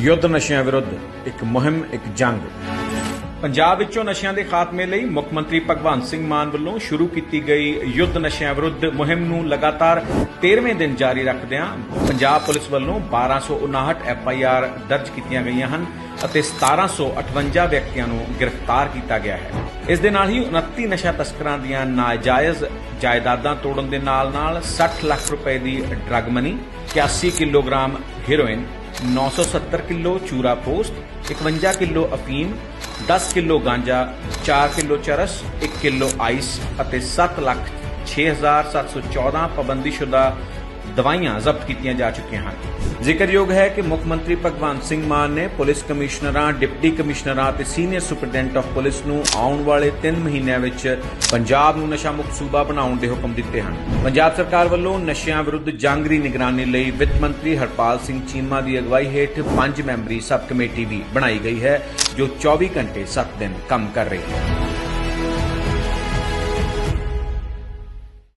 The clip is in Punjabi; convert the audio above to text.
ਯੁੱਧ ਨਸ਼ਿਆਂ ਵਿਰੁੱਧ ਇੱਕ ਮੁਹਿੰਮ, ਇੱਕ ਜੰਗ। ਪੰਜਾਬ ਵਿੱਚੋਂ ਨਸ਼ਿਆਂ ਦੇ ਖਾਤਮੇ ਲਈ ਮੁੱਖ ਮੰਤਰੀ ਭਗਵੰਤ ਸਿੰਘ ਮਾਨ ਵੱਲੋਂ ਸ਼ੁਰੂ ਕੀਤੀ ਗਈ ਯੁੱਧ ਨਸ਼ਿਆਂ ਵਿਰੁੱਧ ਮੁਹਿੰਮ ਨੂੰ ਲਗਾਤਾਰ 13ਵੇਂ ਦਿਨ ਜਾਰੀ ਰੱਖਦਿਆਂ ਪੰਜਾਬ ਪੁਲਿਸ ਵੱਲੋਂ 1259 ਐਫ ਆਈ ਆਰ ਦਰਜ ਕੀਤੀਆਂ ਗਈਆਂ ਹਨ ਅਤੇ 1758 ਵਿਅਕਤੀਆਂ ਨੂੰ ਗ੍ਰਿਫਤਾਰ ਕੀਤਾ ਗਿਆ ਹੈ। ਇਸ ਦੇ ਨਾਲ ਹੀ 29 ਨਸ਼ਾ ਤਸਕਰਾਂ ਦੀਆਂ ਨਾਜਾਇਜ਼ ਜਾਇਦਾਦਾਂ ਤੋੜਨ ਦੇ ਨਾਲ-ਨਾਲ 60 ਲੱਖ ਰੁਪਏ ਦੀ drug money 81 kilogram heroin 970 kilo ਚੂਰਾ ਪੋਸਟ 51 ਕਿਲੋ ਅਫੀਮ 10 ਕਿਲੋ ਗਾਂਜਾ 4 ਕਿਲੋ ਚਰਸ 1 ਕਿਲੋ ਆਈਸ ਅਤੇ 7 ਲੱਖ 6714 ਪਾਬੰਦੀਸ਼ੁਦਾ ਦਵਾਈਆਂ ਜ਼ਬਤ ਕੀਤੀਆਂ ਜਾ ਚੁੱਕੀਆਂ ਹਨ। ਜ਼ਿਕਰਯੋਗ ਹੈ ਕਿ ਮੁੱਖ ਮੰਤਰੀ ਭਗਵੰਤ ਸਿੰਘ ਮਾਨ ਨੇ ਪੁਲਿਸ ਕਮਿਸ਼ਨਰਾਂ, ਡਿਪਟੀ ਕਮਿਸ਼ਨਰਾਂ ਅਤੇ ਸੀਨੀਅਰ ਸੁਪਰਡੈਂਟ ਆਫ ਪੁਲਿਸ ਨੂੰ ਆਉਣ ਵਾਲੇ 3 ਮਹੀਨਿਆਂ ਵਿੱਚ ਪੰਜਾਬ ਨੂੰ ਨਸ਼ਾ ਮੁਕਤ ਸੂਬਾ ਬਣਾਉਣ ਦੇ ਹੁਕਮ ਦਿੱਤੇ ਹਨ। ਪੰਜਾਬ ਸਰਕਾਰ ਵੱਲੋਂ ਨਸ਼ਿਆਂ ਵਿਰੁੱਧ ਜੰਗ ਦੀ ਨਿਗਰਾਨੀ ਲਈ ਵਿੱਤ ਮੰਤਰੀ ਹਰਪਾਲ ਸਿੰਘ ਚੀਮਾ ਦੀ ਅਗਵਾਈ ਹੇਠ 5 ਮੈਂਬਰੀ ਸਬ ਕਮੇਟੀ ਵੀ ਬਣਾਈ ਗਈ ਹੈ, ਜੋ 24 ਘੰਟੇ 7 ਦਿਨ ਕੰਮ ਕਰ ਰਹੀ ਹੈ।